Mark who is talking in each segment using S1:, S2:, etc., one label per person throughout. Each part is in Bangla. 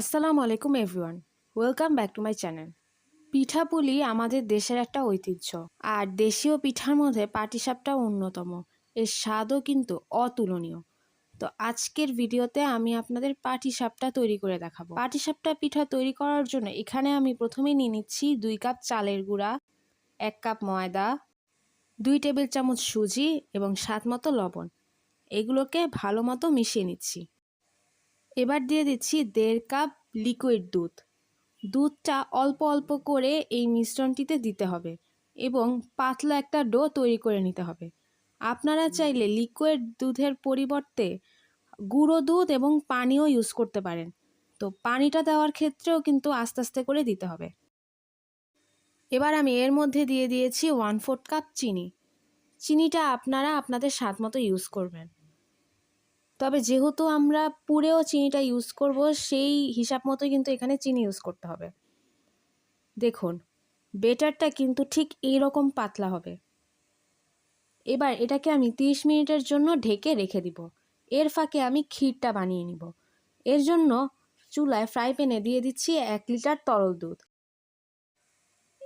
S1: আসসালামু আলাইকুম everyone welcome back to my channel পিঠাপুলি আমাদের দেশের একটা ঐতিহ্য, আর দেশীয় পিঠার মধ্যে পাটিসাপটা অন্যতম। এর স্বাদও কিন্তু অতুলনীয়। তো আজকের ভিডিওতে আমি আপনাদের পাটিসাপটা তৈরি করে দেখাবো। পাটিসাপটা পিঠা তৈরি করার জন্য এখানে আমি প্রথমে নিয়ে নিচ্ছি দুই কাপ চালের গুঁড়া, এক কাপ ময়দা, দুই টেবিল চামচ সুজি এবং স্বাদ মতো লবণ। এগুলোকে ভালো মতো মিশিয়ে নিচ্ছি। এবার দিয়ে দিচ্ছি দেড় কাপ লিকুইড দুধ। দুধটা অল্প অল্প করে এই মিশ্রণটিতে দিতে হবে এবং পাতলা একটা ডো তৈরি করে নিতে হবে। আপনারা চাইলে লিকুইড দুধের পরিবর্তে গুঁড়ো দুধ এবং পানিও ইউজ করতে পারেন। তো পানিটা দেওয়ার ক্ষেত্রেও কিন্তু আস্তে আস্তে করে দিতে হবে। এবার আমি এর মধ্যে দিয়ে দিয়েছি ওয়ান ফোর্থ কাপ চিনি। চিনিটা আপনারা আপনাদের স্বাদ মতো ইউজ করবেন। তবে যেহেতু আমরা পুরেও চিনিটা ইউজ করব, সেই হিসাব মতো কিন্তু এখানে চিনি ইউজ করতে হবে। দেখুন, বেটারটা কিন্তু ঠিক এইরকম পাতলা হবে। এবার এটাকে আমি 30 মিনিটের জন্য ঢেকে রেখে দিব। এর ফাঁকে আমি ক্ষীরটা বানিয়ে নিব। এর জন্য চুলায় ফ্রাই প্যানে দিয়ে দিচ্ছি এক লিটার তরল দুধ।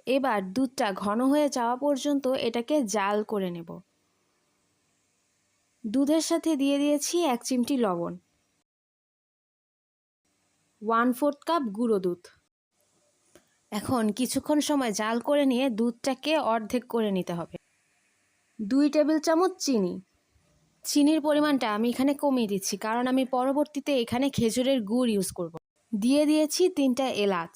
S1: এবার দুধটা ঘন হয়ে যাওয়া পর্যন্ত এটাকে জাল করে নেব। দুধের সাথে দিয়ে দিয়েছি এক চিমটি লবণ। ওয়ান ফোর্থ কাপ গুঁড়ো দুধ। এখন কিছুক্ষণ সময় জাল করে নিয়ে দুধটাকে অর্ধেক করে নিতে হবে। দুই টেবিল চামচ চিনি। চিনির পরিমাণটা আমি এখানে কমিয়ে দিচ্ছি, কারণ আমি পরবর্তীতে এখানে খেজুরের গুড় ইউজ করব। দিয়ে দিয়েছি তিনটা এলাচ।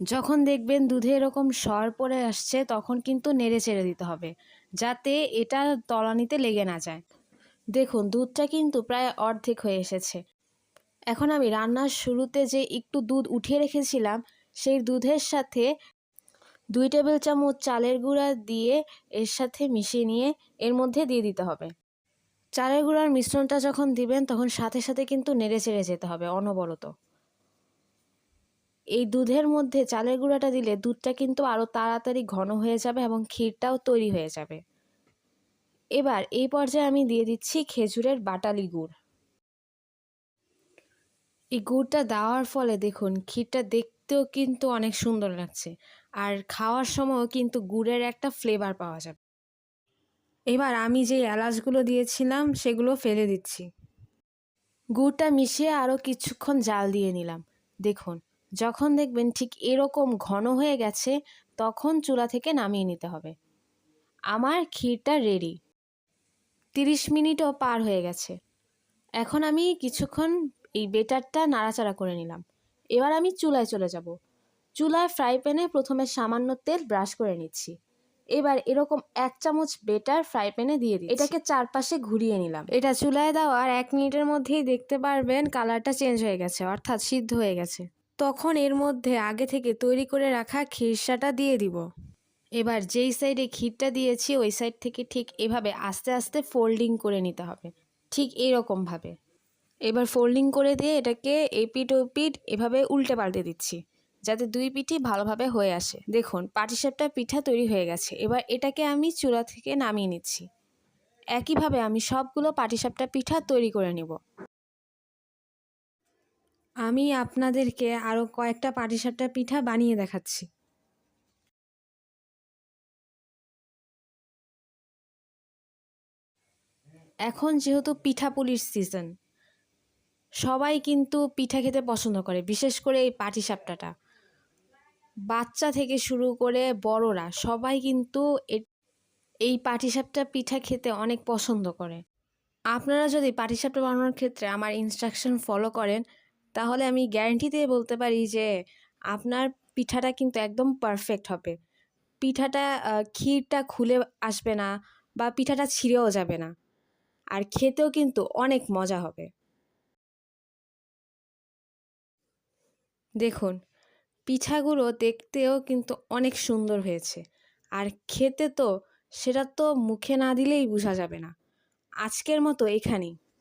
S1: যখন দেখবেন দুধে এরকম সর পড়ে আসছে, তখন কিন্তু নেড়ে চেড়ে দিতে হবে, যাতে এটা তলানিতে লেগে না যায়। দেখুন, দুধটা কিন্তু প্রায় অর্ধেক হয়ে এসেছে। এখন আমি রান্নার শুরুতে যে একটু দুধ উঠিয়ে রেখেছিলাম, সেই দুধের সাথে দুই টেবিল চামচ চালের গুঁড়া দিয়ে এর সাথে মিশিয়ে নিয়ে এর মধ্যে দিয়ে দিতে হবে। চালের গুঁড়ার মিশ্রণটা যখন দিবেন, তখন সাথে সাথে কিন্তু নেড়ে চেড়ে যেতে হবে অনবরত। এই দুধের মধ্যে চালের গুঁড়াটা দিলে দুধটা কিন্তু আরও তাড়াতাড়ি ঘন হয়ে যাবে এবং ক্ষীরটাও তৈরি হয়ে যাবে। এবার এই পর্যায়ে আমি দিয়ে দিচ্ছি খেজুরের বাটালি গুড়। এই গুড়টা দেওয়ার ফলে দেখুন ক্ষীরটা দেখতেও কিন্তু অনেক সুন্দর লাগছে আর খাওয়ার সময়ও কিন্তু গুড়ের একটা ফ্লেভার পাওয়া যাবে। এবার আমি যে এলাচগুলো দিয়েছিলাম সেগুলো ফেলে দিচ্ছি। গুড়টা মিশিয়ে আরও কিছুক্ষণ জাল দিয়ে নিলাম। দেখুন যখন দেখবেন ঠিক এরকম ঘন হয়ে গেছে, তখন চুলা থেকে নামিয়ে নিতে হবে। আমার ক্ষীরটা রেডি তিরিশ মিনিটও পার হয়ে গেছে। এখন আমি কিছুক্ষণ এই বেটারটা নাড়াচাড়া করে নিলাম। এবার আমি চুলায় চলে যাব। চুলায় ফ্রাই প্যানে প্রথমে সামান্য তেল ব্রাশ করে নিচ্ছি। এবার এরকম এক চামচ বেটার ফ্রাই প্যানে দিয়ে দিই এটাকে চারপাশে ঘুরিয়ে নিলাম। এটা চুলায় দেওয়ার এক মিনিটের মধ্যেই দেখতে পারবেন কালারটা চেঞ্জ হয়ে গেছে, অর্থাৎ সিদ্ধ হয়ে গেছে। তখন এর মধ্যে আগে থেকে তৈরি করে রাখা খিরসাটা দিয়ে দিব। এবার যেই সাইডে ক্ষীরটা দিয়েছি, ওই সাইড থেকে ঠিক এভাবে আস্তে আস্তে ফোল্ডিং করে নিতে হবে। ঠিক এইরকমভাবে এবার ফোল্ডিং করে দিয়ে এটাকে এপিট ও পিঠ এভাবে উল্টে পাল্টে দিচ্ছি, যাতে দুই পিঠি ভালোভাবে হয়ে আসে। দেখুন, পাটিসাপটা পিঠা তৈরি হয়ে গেছে। এবার এটাকে আমি চূড়া থেকে নামিয়ে নিচ্ছি। একইভাবে আমি সবগুলো পাটিসাপটা পিঠা তৈরি করে নেব। আমি আপনাদেরকে আরও কয়েকটা পাটিসাপটা পিঠা বানিয়ে দেখাচ্ছি। এখন যেহেতু পিঠাপুলির সিজন সবাই কিন্তু পিঠা খেতে পছন্দ করে, বিশেষ করে এই পাটিসাপটাটা। বাচ্চা থেকে শুরু করে বড়রা, সবাই কিন্তু এই পাটিসাপটা পিঠা খেতে অনেক পছন্দ করে। আপনারা যদি পাটিসাপটা বানানোর ক্ষেত্রে আমার ইনস্ট্রাকশন ফলো করেন তাহলে আমি গ্যারেন্টি দিয়ে বলতে পারি যে আপনার পিঠাটা কিন্তু একদম পারফেক্ট হবে। পিঠাটা ক্ষীরটা খুলে আসবে না বা পিঠাটা ছিঁড়েও যাবে না। আর খেতেও কিন্তু অনেক মজা হবে। দেখুন, পিঠাগুলো দেখতেও কিন্তু অনেক সুন্দর হয়েছে। আর খেতে তো, সেটা তো মুখে না দিলেই বোঝা যাবে না। আজকের মতো এখানেই।